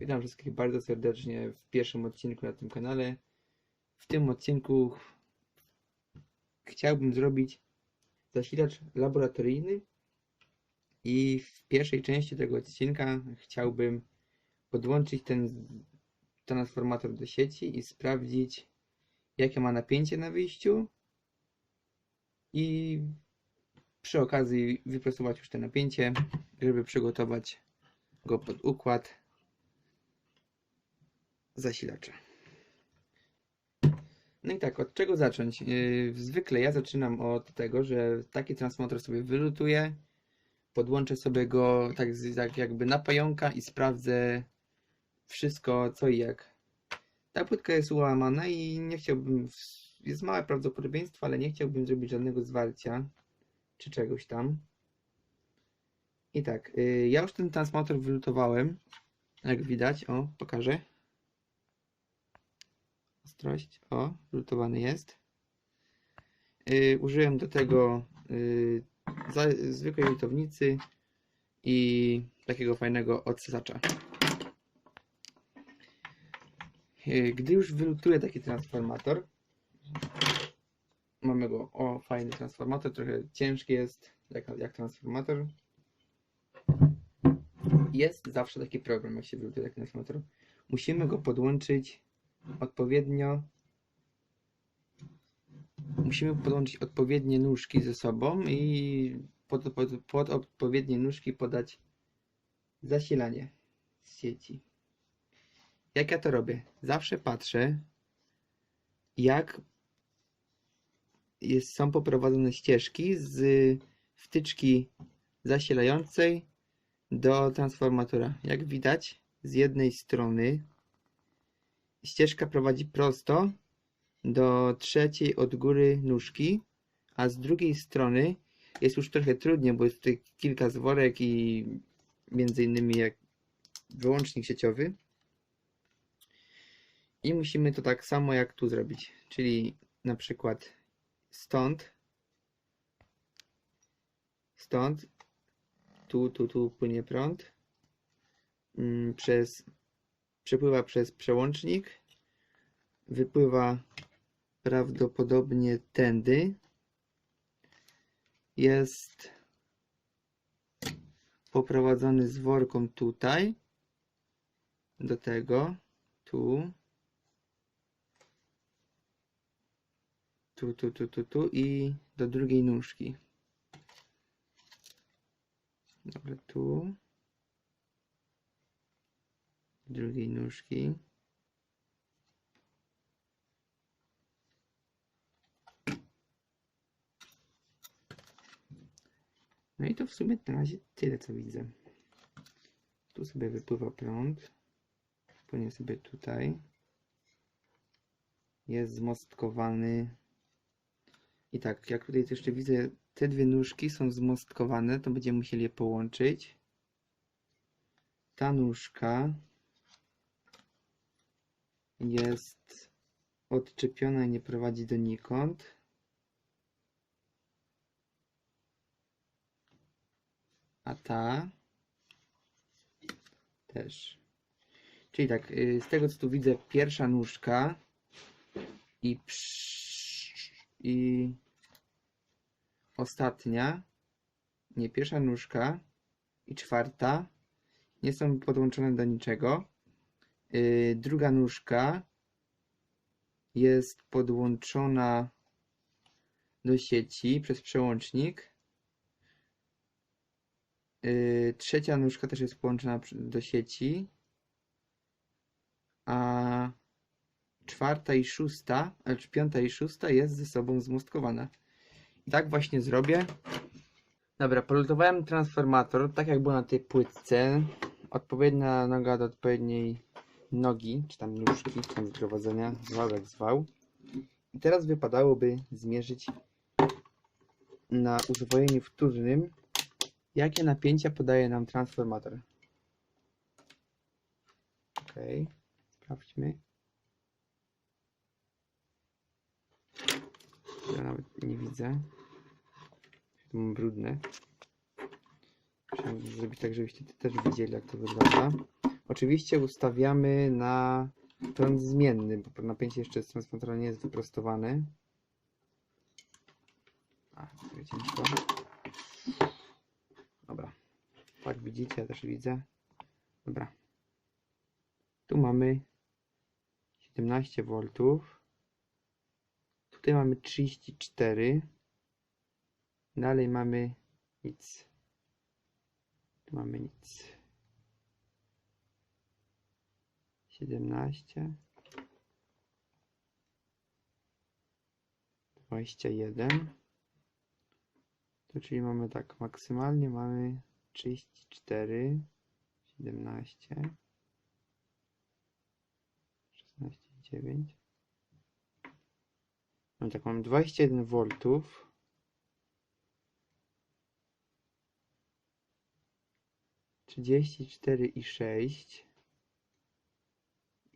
Witam wszystkich bardzo serdecznie w pierwszym odcinku na tym kanale. W tym odcinku chciałbym zrobić zasilacz laboratoryjny i w pierwszej części tego odcinka chciałbym podłączyć ten transformator do sieci i sprawdzić jakie ma napięcie na wyjściu i przy okazji wyprostować już te napięcie, żeby przygotować go pod układ zasilacza. No i tak, od czego zacząć? Yy, Zwykle ja zaczynam od tego, że taki transformator sobie wylutuję, podłączę sobie go tak, tak jakby na pająka i sprawdzę wszystko co i jak. Ta płytka jest ułamana i nie chciałbym, jest małe prawdopodobieństwo, ale nie chciałbym zrobić żadnego zwarcia czy czegoś tam. I tak, yy, ja już ten transformator wylutowałem, jak widać, o, pokażę. Ostrość, o, lutowany jest. Yy, użyłem do tego yy, za, zwykłej lutownicy i takiego fajnego odsycacza. Yy, Gdy już wylutuję taki transformator, mamy go, o, fajny transformator, trochę ciężki jest, jak, jak transformator. Jest zawsze taki problem, jak się wylutuje taki transformator. Musimy go podłączyć odpowiednio musimy podłączyć odpowiednie nóżki ze sobą i pod, pod, pod odpowiednie nóżki podać zasilanie z sieci. Jak ja to robię? Zawsze patrzę, jak jest, są poprowadzone ścieżki z wtyczki zasilającej do transformatora. Jak widać, z jednej strony ścieżka prowadzi prosto do trzeciej od góry nóżki, a z drugiej strony jest już trochę trudniej, bo jest tutaj kilka zworek i między innymi jak wyłącznik sieciowy. I musimy to tak samo jak tu zrobić, czyli na przykład stąd, stąd, tu, tu, tu płynie prąd, mm, przez, przepływa przez przełącznik, wypływa prawdopodobnie tędy. Jest poprowadzony z worką tutaj, do tego, tu, tu, tu, tu, tu, tu. I do drugiej nóżki. Dobra, tu, drugiej nóżki. No i to w sumie na razie tyle, co widzę. Tu sobie wypływa prąd. Płynie sobie tutaj. Jest zmostkowany. I tak, jak tutaj jeszcze widzę, te dwie nóżki są zmostkowane, to będziemy musieli je połączyć. Ta nóżka jest odczepiona i nie prowadzi donikąd. a ta też. Czyli tak, y, z tego co tu widzę, pierwsza nóżka i, i ostatnia, nie pierwsza nóżka i czwarta nie są podłączone do niczego. Y, Druga nóżka jest podłączona do sieci przez przełącznik. Yy, trzecia nóżka też jest połączona przy- do sieci. A czwarta i szósta, lecz piąta i szósta jest ze sobą zmostkowana. I tak właśnie zrobię. Dobra, polutowałem transformator, tak jak było na tej płytce. Odpowiednia noga do odpowiedniej nogi, czy tam nóżki, czy tam zgromadzenia, zwał jak zwał. I teraz wypadałoby zmierzyć na uzwojeniu wtórnym Jakie napięcia podaje nam transformator? Ok, sprawdźmy. Ja nawet nie widzę. To mam brudne. Muszę zrobić tak, żebyście też widzieli, jak to wygląda. Oczywiście ustawiamy na prąd zmienny, bo napięcie jeszcze z transformatora nie jest wyprostowane. A, ciężko. Dobra. Tak widzicie, ja też widzę. Dobra. Tu mamy 17 V. Tutaj mamy 34. Dalej mamy nic. Tu mamy nic. 17. 21. To czyli mamy tak, maksymalnie mamy 34, 17, 16, 9. No tak, mam 21 V. Trzydzieści cztery i sześć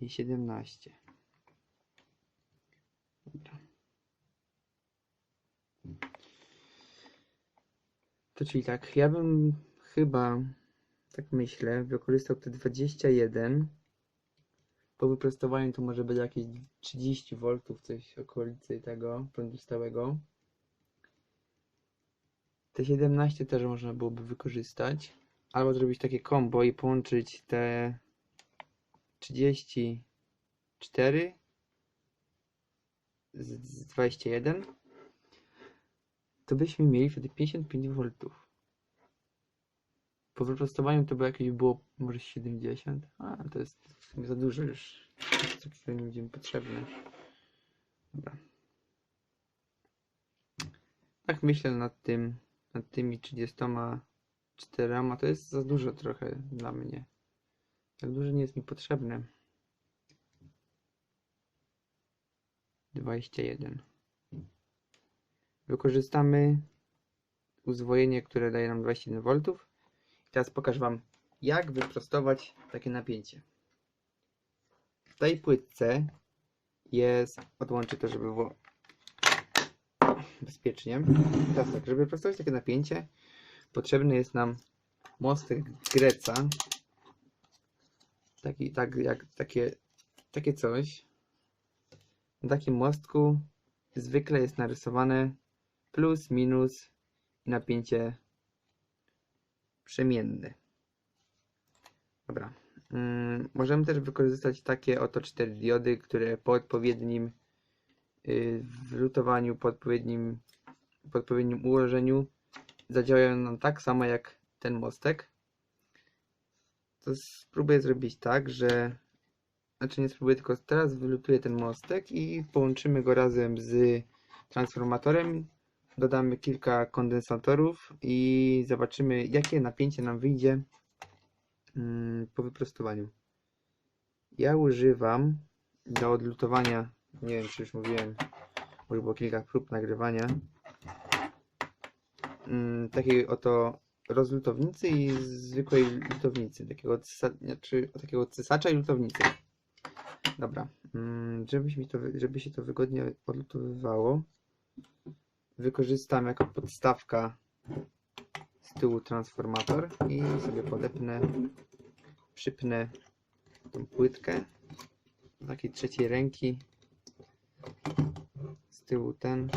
i siedemnaście. Dobra. To czyli tak, ja bym chyba, tak myślę, wykorzystał te 21. Po wyprostowaniu to może będzie jakieś 30 V, coś okolicy tego prądu stałego. Te 17 też można byłoby wykorzystać. Albo zrobić takie combo i połączyć te 34 z, z 21 to byśmy mieli wtedy 55 V. Po wyprostowaniu to by jakieś było może 70, a to jest w sumie za dużo już. Takiego nie będzie mi potrzebne. Dobra. Tak myślę nad tym, nad tymi 34, to jest za dużo trochę dla mnie. Tak dużo nie jest mi potrzebne. 21. Wykorzystamy uzwojenie, które daje nam 21 V. Teraz pokażę Wam, jak wyprostować takie napięcie. W tej płytce jest, odłączę to, żeby było bezpiecznie. Teraz tak, żeby wyprostować takie napięcie, potrzebny jest nam mostek Greca. Taki, tak, jak takie, takie coś. Na takim mostku zwykle jest narysowane plus, minus i napięcie przemienne. Dobra. Mm, możemy też wykorzystać takie oto cztery diody, które po odpowiednim yy, wlutowaniu, po odpowiednim, po odpowiednim ułożeniu zadziałają nam tak samo jak ten mostek. To spróbuję zrobić tak, że znaczy nie spróbuję, tylko teraz wylutuję ten mostek i połączymy go razem z transformatorem dodamy kilka kondensatorów i zobaczymy jakie napięcie nam wyjdzie mm, po wyprostowaniu. Ja używam do odlutowania, nie wiem czy już mówiłem, może było kilka prób nagrywania, mm, takiej oto rozlutownicy i zwykłej lutownicy, takiego, znaczy, takiego cysacza i lutownicy. Dobra, mm, żeby się, to, żeby się to wygodnie odlutowywało, wykorzystam jako podstawka z tyłu transformator i sobie podepnę, przypnę tą płytkę takiej trzeciej ręki z tyłu ten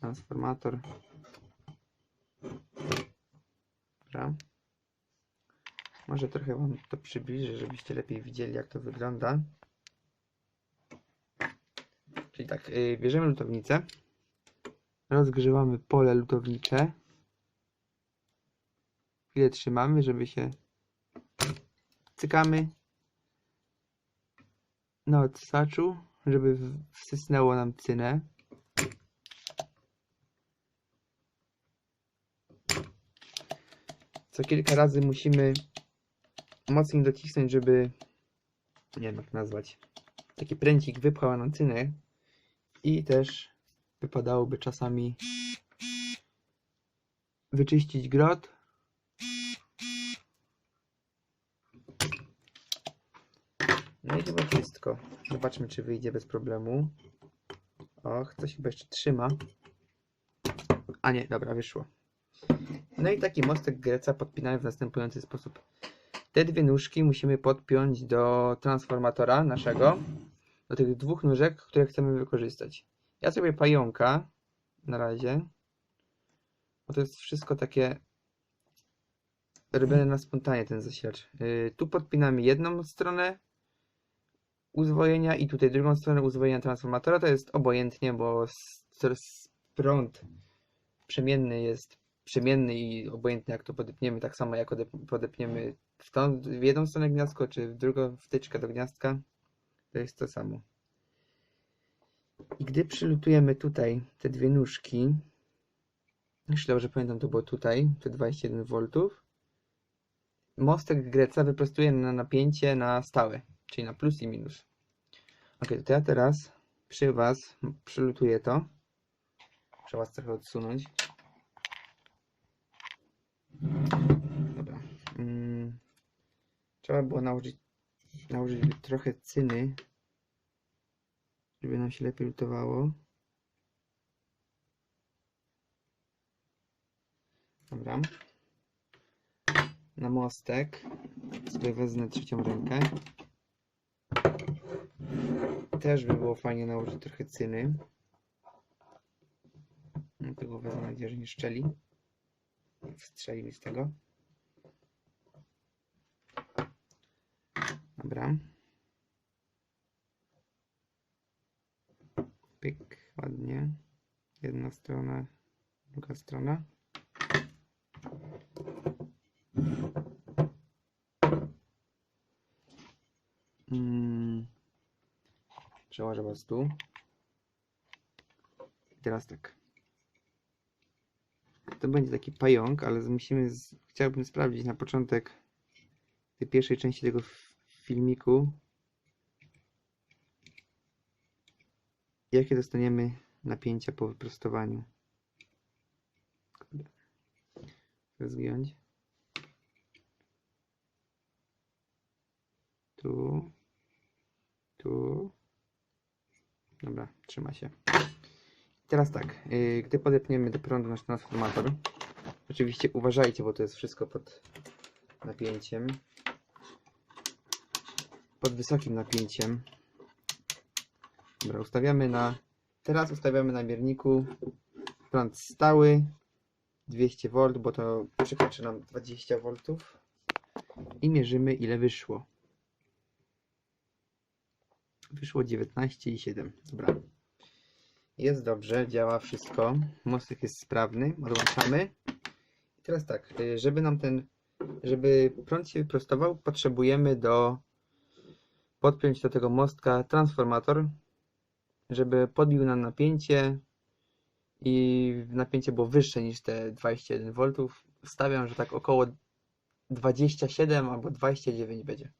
transformator Dobra. Może trochę Wam to przybliżę, żebyście lepiej widzieli jak to wygląda. Czyli tak, yy, bierzemy lutownicę rozgrzewamy pole lutownicze. Chwilę trzymamy, żeby się cykamy na odsaczu, żeby wsysnęło nam cynę. Co kilka razy musimy mocniej docisnąć, żeby nie wiem jak nazwać taki pręcik wypchał nam cynę i też wypadałoby czasami wyczyścić grot. No i chyba wszystko. Zobaczmy, czy wyjdzie bez problemu. Och, coś chyba jeszcze trzyma. A nie, dobra, wyszło. No i taki mostek Greca podpinamy w następujący sposób. te dwie nóżki musimy podpiąć do transformatora naszego, do tych dwóch nóżek, które chcemy wykorzystać. Ja sobie pająka na razie, bo to jest wszystko takie robione na spontanie ten zasilacz. Yy, tu podpinamy jedną stronę uzwojenia i tutaj drugą stronę uzwojenia transformatora. To jest obojętnie, bo prąd przemienny jest przemienny i obojętnie jak to podepniemy, tak samo jak odep- podepniemy w, tą, w jedną stronę gniazdko, czy w drugą wtyczkę do gniazdka, to jest to samo. I gdy przylutujemy tutaj te dwie nóżki, jeśli dobrze pamiętam, to było tutaj, te 21 V, mostek Greca wyprostuje na napięcie na stałe, czyli na plus i minus. Ok, to ja teraz przy Was przylutuję to. Muszę Was trochę odsunąć. Dobra. Mm. Trzeba było nałożyć, nałożyć trochę cyny, żeby nam się lepiej lutowało. Dobra. Na mostek sobie wezmę trzecią rękę. Też by było fajnie nałożyć trochę cyny. No, Tego wezmę, mam nadzieję, że nie szczeli. Strzeli mi z tego. Dobra. Pyk, ładnie. Jedna strona, druga strona. Mm. Przełożę was tu. I teraz tak. To będzie taki pająk, ale musimy, z... chciałbym sprawdzić na początek tej pierwszej części tego filmiku, jakie dostaniemy napięcia po wyprostowaniu. Kurde. Chcę zgiąć. Tu. Tu. Dobra, trzyma się. Teraz tak, yy, gdy podepniemy do prądu nasz transformator, oczywiście uważajcie, bo to jest wszystko pod napięciem, pod wysokim napięciem. Dobra, ustawiamy na, teraz ustawiamy na mierniku prąd stały 200 V, bo to przekroczy nam 20 V i mierzymy ile wyszło. Wyszło 19,7. Dobra. Jest dobrze, działa wszystko. Mostek jest sprawny. Odłączamy. I teraz tak, y, żeby nam ten, żeby prąd się wyprostował, potrzebujemy do podpiąć do tego mostka transformator, żeby podbił nam napięcie i napięcie było wyższe niż te 21 V. Stawiam, że tak około 27 albo 29 będzie.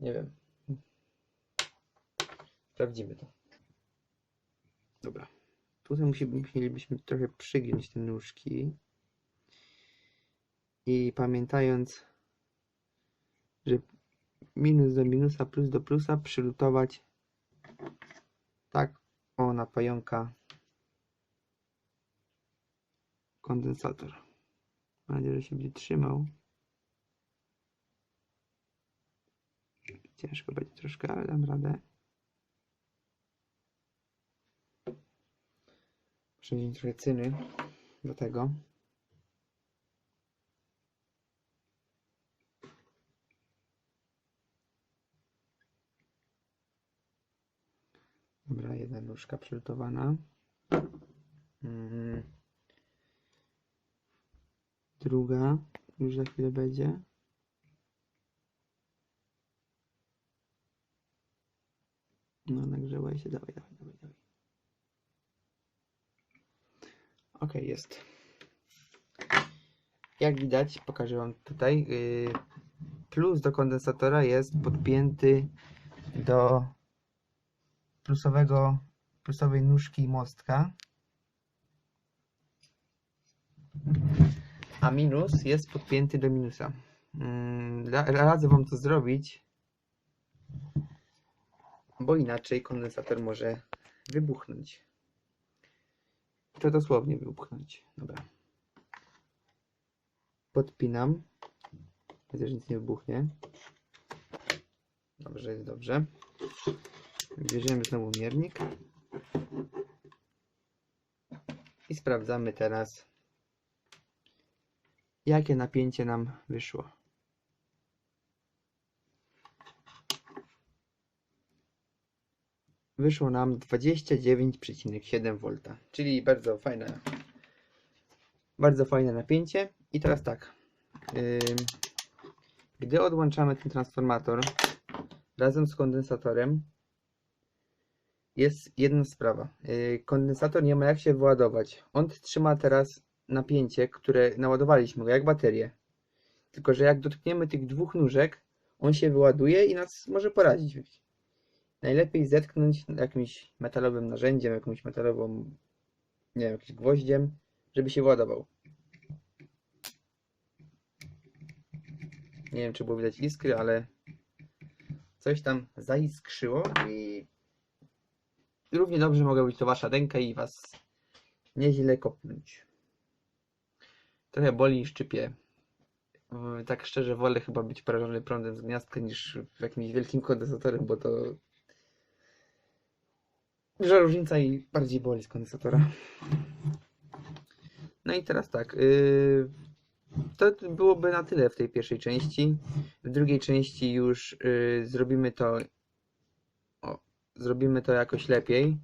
Nie wiem. Sprawdzimy to. Dobra. Tutaj musi, musielibyśmy trochę przygiąć te nóżki. I pamiętając, że minus do minusa, plus do plusa przylutować tak o na pająka kondensator. Mam nadzieję, że się będzie trzymał. Ciężko będzie troszkę, ale dam radę. Wziąć trochę cyny do tego. Dobra, jedna nóżka przylutowana. Mm. Druga już za chwilę będzie. No, nagrzewaj się, dawaj, dawaj. Ok, jest. Jak widać, pokażę Wam tutaj. yy, Plus do kondensatora jest podpięty do plusowego, plusowej nóżki mostka. A minus jest podpięty do minusa. Mm, ra- Radzę Wam to zrobić, bo inaczej kondensator może wybuchnąć. To dosłownie wybuchnąć. Dobra. Podpinam. Że nic nie wybuchnie. Dobrze, jest dobrze. Bierzemy znowu miernik. I sprawdzamy teraz, jakie napięcie nam wyszło. Wyszło nam 29,7 V, czyli bardzo fajne, bardzo fajne napięcie. I teraz tak, gdy odłączamy ten transformator razem z kondensatorem, jest jedna sprawa. Yy, Kondensator nie ma jak się wyładować. On trzyma teraz napięcie, które naładowaliśmy jak baterię. Tylko, że jak dotkniemy tych dwóch nóżek, on się wyładuje i nas może porazić. Najlepiej zetknąć jakimś metalowym narzędziem, jakąś metalową, nie wiem, jakimś gwoździem, żeby się wyładował. Nie wiem, czy było widać iskry, ale coś tam zaiskrzyło i równie dobrze mogła być to wasza ręka i was nieźle kopnąć. Trochę boli i szczypie. Tak szczerze wolę chyba być porażony prądem z gniazdka niż jakimś wielkim kondensatorem, bo to duża różnica i bardziej boli z kondensatora. No i teraz tak. Yy, to byłoby na tyle w tej pierwszej części. W drugiej części już yy, zrobimy to. O, zrobimy to jakoś lepiej.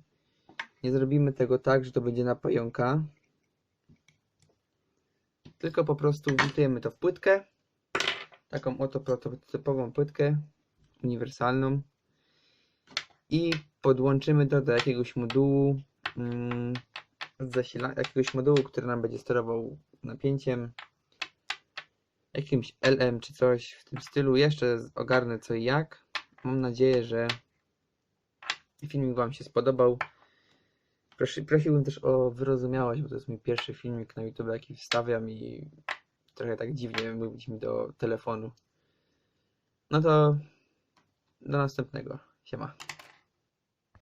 Nie zrobimy tego tak, że to będzie na pająka. Tylko po prostu wbudujemy to w płytkę. Taką oto prototypową płytkę uniwersalną. I podłączymy to do jakiegoś modułu mm, zasila, jakiegoś modułu, który nam będzie sterował napięciem jakimś LM czy coś w tym stylu. Jeszcze ogarnę co i jak. Mam nadzieję, że filmik Wam się spodobał. Prosi, prosiłbym też o wyrozumiałość, bo to jest mój pierwszy filmik na YouTube, jaki wstawiam i trochę tak dziwnie mówić mi do telefonu. No to do następnego. Siema.